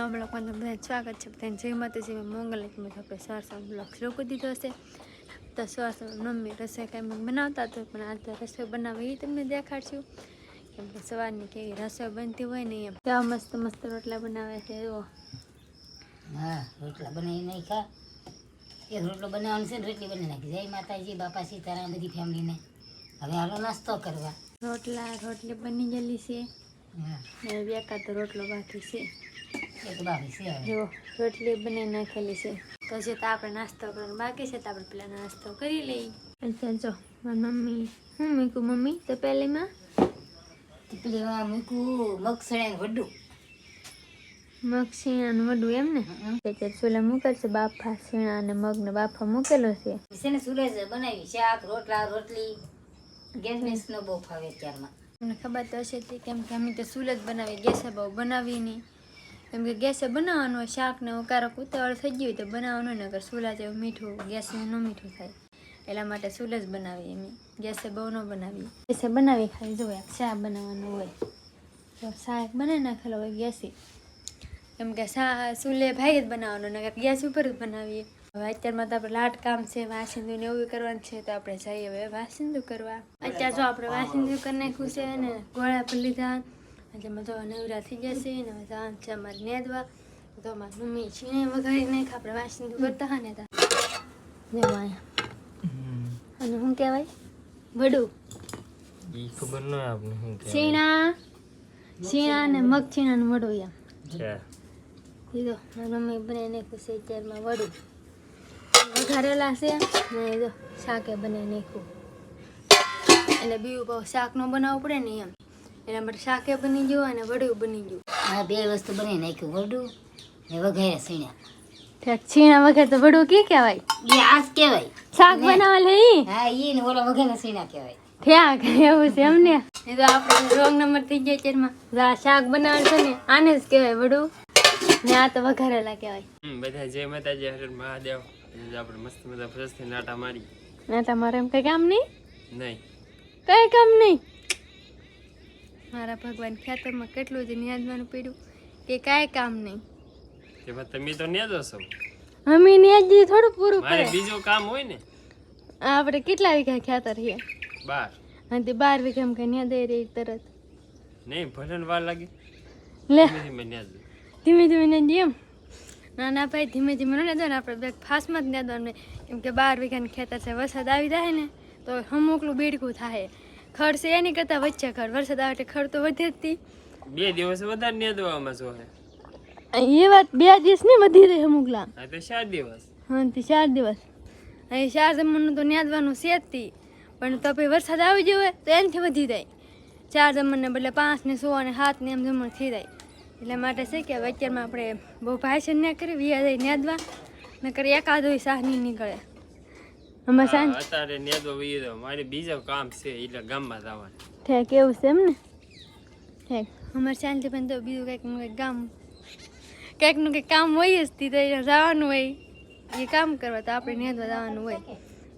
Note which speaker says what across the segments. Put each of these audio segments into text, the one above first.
Speaker 1: નવા બ્લોગમાં તો બધા સ્વાગત છે બધાને જય માતાજી મોંગલ મેં આપણે સવાર સવાર બ્લોગ શરૂ કરી દીધો હશે તો સવાર સવાર મમ્મી રસોઈ કાંઈ બનાવતા હતો પણ આજ તો રસોઈ બનાવી એ તમને દેખાડશું કેમ કે સવારની કેવી રસોઈ બનતી હોય ને એમ કેવા મસ્ત મસ્ત રોટલા બનાવે છે એવો
Speaker 2: હા રોટલા બનાવી નાખ્યા એક રોટલો બનાવવાનો છે ને રોટલી બનાવી નાખી જય માતાજી બાપા સીતારામ બધી ફેમિલીને હવે હાલો નાસ્તો કરવા
Speaker 1: રોટલા રોટલી બની ગયેલી છે
Speaker 2: હા
Speaker 1: બે કાતો રોટલો બાકી છે જો રોટલી બનાવી નાખેલી છે. તો જે તો આપણે નાસ્તો કરવાનો બાકી છે તો આપણે પેલા નાસ્તો કરી લઈએ. જો મારી મમ્મી હું મૂકું મમ્મી? તો પહેલીમાં
Speaker 2: મૂકું વડું.
Speaker 1: એમ ને? અત્યારે ચૂલા છે બાફા શીણા અને મગને બાફા મૂકેલો છે.
Speaker 2: છે ને સુરજ બનાવી શાક રોટલા રોટલી. ગેસ નો બહુ ફાવે અત્યારમાં.
Speaker 1: મને ખબર તો હશે કેમ કે અમે તો સુરત બનાવી ગેસે બહુ બનાવી નહીં. કેમ કે ગેસે બનાવવાનું શાક ને કારક ઉતાવળ થઈ ગયું તો બનાવવાનું નગર ચૂલા જેવું મીઠું, ગેસ ન મીઠું થાય. એટલા માટે ચૂલ જ બનાવીએ અમે. ગેસે બહુ ન બનાવીએ. ગેસે બનાવી ખાલી જો એક શાક બનાવવાનું હોય. તો શાક બનાવી નાખેલો હોય ગેસે. કેમ કે શા, સુલે ભાઈ જ બનાવવાનું નગર ગેસ ઉપર જ બનાવીએ. હવે અત્યારમાં તો આપણે લાટ કામ છે વાસિંદુ ને એવું કરવાનું છે, તો આપણે જઈએ હવે વાસિંદુ કરવા. અત્યારે જો આપણે વાસિંદુ કરી નાખ્યું છે ને, ગોળા પર લીધા. એટલે મેં તો નવરા થઈ જશે ને હવે જવાનું છે અમારે નેદવા. તો અમારી મમ્મી છીણે વઘારી નાખ. આપણે વાસિંદુ કરતા હા ને તા. જો અહીંયા અને શું કહેવાય? વડું.
Speaker 3: ઈ ખબર ન આપને શું કે
Speaker 1: છીણા છીણા ને મગ છીણાનું વડું એમ. કીધો મારી મમ્મી બનાવી નાખ્યું છે અત્યારમાં વડું. વઘારેલા છે ને જો શાકે બનાવી નાખ્યું. એટલે બીજું શાક નો બનાવવું પડે ને એમ. એના માટે શાકે બની ગયું અને વડું બની ગયું.
Speaker 2: આ બે વસ્તુ બની નાખ્યું વડું ને વઘારે
Speaker 1: સીણા છીણા વગર તો વડું કી કહેવાય?
Speaker 2: એ આજ કહેવાય.
Speaker 1: શાક બનાવવા લઈ
Speaker 2: હા ઈ ને ઓલા વઘારે સીણા કહેવાય.
Speaker 1: ઠેક એવું છે એમને એ તો આપણે રોંગ નંબર થઈ ગયા ચેરમાં આ શાક બનાવવાનું છે ને આને જ કહેવાય વડું ને આ તો વઘારેલા કહેવાય.
Speaker 3: બધા જય માતાજી હર મહાદેવ. આપણે મસ્ત મજા ફ્રેશ થઈને આટા મારી
Speaker 1: નાટા મારે એમ કઈ કામ નહીં?
Speaker 3: નહીં.
Speaker 1: કઈ કામ નહીં? મારા ભગવાન ખેતરમાં કેટલું જ ન્યાદવાનું પડ્યું કે કાંઈ કામ નહીં.
Speaker 3: કે ભાઈ તમે તો ન્યા હશો.
Speaker 1: અમે ન્યાજી થોડું પૂરું કરે
Speaker 3: બીજું કામ હોય ને?
Speaker 1: આપણે કેટલા વીઘા ખેતર છે?
Speaker 3: બાર.
Speaker 1: અને તે બાર વીઘામાં કઈ ન્યા દઈ રહી તરત.
Speaker 3: નહીં ભજન વાર લાગે.
Speaker 1: લે.
Speaker 3: ધીમે ધીમે ન્યા
Speaker 1: ધીમે ન્યાજી એમ. ના ના ભાઈ ધીમે ધીમે ન ન્યાદવાનું આપણે બેગ ફાસ્ટમાં જ ન્યાદવાનું કેમ કે બાર વીઘાનું ખેતર છે વરસાદ આવી જાય ને તો હમુકલું બેડકું થાય. ખડ છે એની કરતાં વચ્ચે ખડ. વરસાદ આવે એટલે ખડ તો વધે જ તી.
Speaker 3: બે દિવસ વધારે ન્યા દેવામાં શું હે.
Speaker 1: એ વાત બે દિવસ નહીં વધી રહી મુગલા.
Speaker 3: હા તો ચાર દિવસ.
Speaker 1: હા તે ચાર દિવસ. અહીં ચાર જમવાનું તો ન્યાદવાનું છે જ તી. પણ તો પછી વરસાદ આવી હોય તો એનાથી વધી જાય. ચાર જમણને બદલે પાંચ ને સો અને સાત ને એમ જમણ થઈ જાય. એટલે માટે છે કે અત્યારમાં આપણે બહુ ભાષણ ના કરી વિયા જાય ન્યાદવા. નકર એકાદ હોય સાહની નહીં નીકળે. અમે સાંજ
Speaker 3: હા, અત્યારે તો વહી મારે બીજો કામ છે એટલે ગામમાં જવાનું.
Speaker 1: ઠેક એવું છે એમ ને? ઠેક. અમારે શાંતિ પણ તો બીજું કંઈકનું કંઈક ગામ કંઈકનું કંઈક કામ હોય જ તી તો જવાનું હોય. એ કામ કરવા તો આપણે નેદવા જવાનું હોય.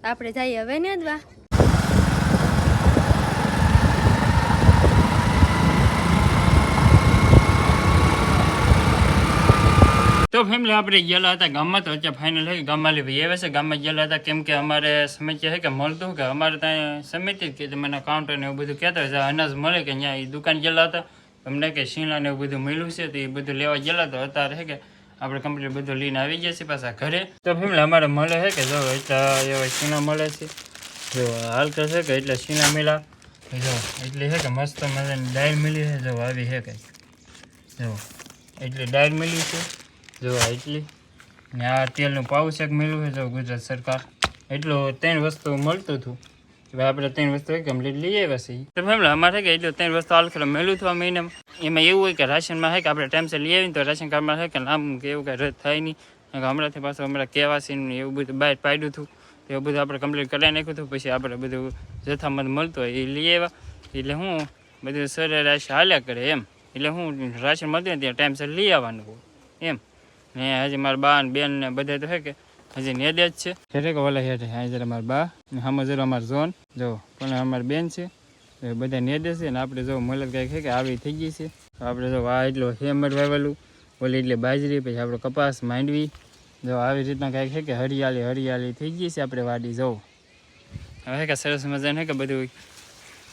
Speaker 1: આપણે જઈએ હવે નેદવા.
Speaker 3: તો ફેમિલી આપણે ગયેલા હતા, ગામમાં તો અત્યારે ફાઇનલ થઈ ગામમાં ભાઈ. આવે છે ગામમાં ગયેલા હતા, કેમ કે અમારે સમસ્યા છે કે મળતું કે અમારે ત્યાં સમિતિ કે મને કાઉન્ટર ને એવું બધું કહેતા હોય અનાજ મળે કે અહીંયા એ દુકાન ગયેલા હતા. અમને કે શીણા ને એવું બધું મળ્યું છે, તો એ બધું લેવા ગયેલા તો અત્યારે છે કે આપણે કમ્પ્લીટ બધું લઈને આવી ગયા છીએ પાછા ઘરે. તો ફેમિલી અમારે મળે છે કે જો એટલા એવા શીણા મળે છે. જો હાલ છે કે એટલે શીણા મેળા જો એટલે છે કે મસ્ત મજાની ડાયલ મળી છે જો આવી છે કે. જો એટલે ડાયલ મળી છે. જો આ એટલી. ને આ તેલનું પાઉચેક મળ્યું છે જો ગુજરાત સરકાર. એટલું ત્રણ વસ્તુ મળતું હતું. હવે આપણે ત્રણ વસ્તુ કમ્પ્લીટ લઈ આવ્યા છીએ. તો ફેમિલી અમારે છે કે એટલું ત્રણ વસ્તુ હાલ ખેલો મળ્યું હતું આ મહિનામાં એમાં એવું હોય કે રાશનમાં છે કે આપણે ટાઈમસર લઈ આવીને તો રાશન કાર્ડમાં છે કે નામ કે એવું કાંઈ રદ થાય નહીં. કારણ કે હમણાંથી પાછું હમણાં કેવાસી ને એવું બધું બહાર પાડ્યું હતું. તો એવું બધું આપણે કમ્પ્લીટ કરાવી નાખ્યું હતું. પછી આપણે બધું જથ્થામાં મળતું હોય એ લઈ આવ્યા. એટલે હું બધું સરેરાશ હાલ્યા કરે એમ. એટલે હું રાશન મળતું હોય ત્યાં ટાઈમસર લઈ આવવાનું હોય. એમ. ને હજી મારા બા ને બેન ને બધા તો હે કે, હજી નેદે જ છે. હેઠે કે ઓલા હેઠે હા જરા મારા બા. ને આમાં જરા અમારા ઝોન. જો પણ અમારી બેન છે. એ બધા નેદે છે ને આપણે જો મલક કાંઈક છે કે આવી થઈ ગઈ છે. આપણે જો આ એટલું હેમર વાવેલું. ઓલી એટલે બાજરી, પછી આપણો કપાસ, માંડવી. જો આવી રીતના કાંઈક છે કે હરિયાળી હરિયાળી થઈ ગઈ છે આપણે વાડી જવું હવે કે સરસ મજાને કે બધું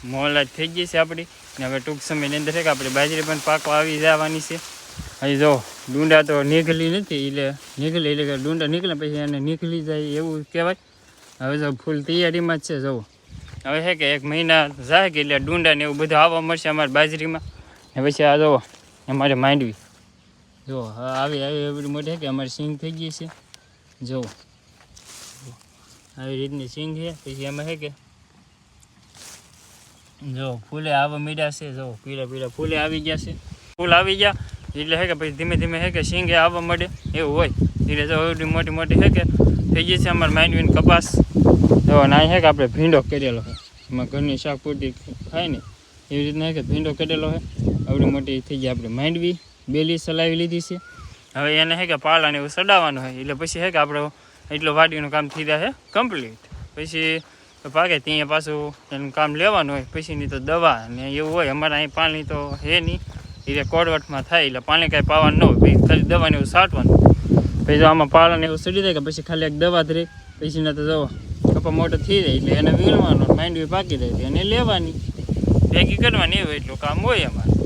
Speaker 3: મોલ થઈ ગઈ છે આપણી. ને હવે ટૂંક સમયની અંદર છે કે આપણી બાજરી પણ પાકવા આવી જવાની છે. અહીં જો ડુંડા તો નીકળી નથી એટલે નીકળી એટલે કે ડુંડા નીકળે પછી એને નીકળી જાય એવું કહેવાય. હવે જો ફૂલ તૈયારીમાં જ છે જવું હવે છે કે એક મહિના જાય કે એટલે ડુંડા ને એવું બધું આવવા મળશે અમારી બાજરીમાં. ને પછી આ જુઓ અમારે માંડવી. જો હા આવી આવી એવડી મોટી કે અમારી સિંગ થઈ ગઈ છે. જો આવી રીતની સિંગ છે. પછી એમાં છે કે જો ફૂલે આવવા મીડ્યા છે જો પીળા પીળા ફૂલે આવી ગયા છે. ફૂલ આવી ગયા. એટલે હે કે પછી ધીમે ધીમે હે કે સિંગે આવવા મળે એવું હોય. એટલે જો એવડી મોટી મોટી હે કે, થઈ ગઈ છે અમારે માંડવીને કપાસ. જો ના હે કે આપણે ભીંડો કરેલો છે એમાં ઘરની શાક પૂરતી ખાય ને, એવી રીતના હે કે ભીંડો કરેલો છે આવડી મોટી થઈ ગઈ આપણે માંડવી. બેલી સલાવી લીધી છે. હવે એને હે કે પાલાને એવું સડાવવાનું હોય એટલે પછી હે કે આપણે એટલું વાડીનું કામ થઈ જાય કમ્પ્લીટ પછી પાકે ત્યાં પાછું એનું કામ લેવાનું હોય. પછીની તો દવા ને એવું હોય. અમારે અહીં પાણી તો હે નહીં. એટલે કોડવટમાં થાય, એટલે પાણી કાંઈ પાવાનું ન હોય. પછી ખાલી દવાને એવું છાંટવાનું. પછી જો આમાં પાળાને એવું સડી જાય કે પછી ખાલી એક દવા જ રહે પછી ના તો જવો કપા મોટો થઈ જાય, એટલે એને વીણવાનો, માંડવી પાકી જાય એને લેવાની. ભેગી કરવાની એવું એટલું કામ હોય અમારે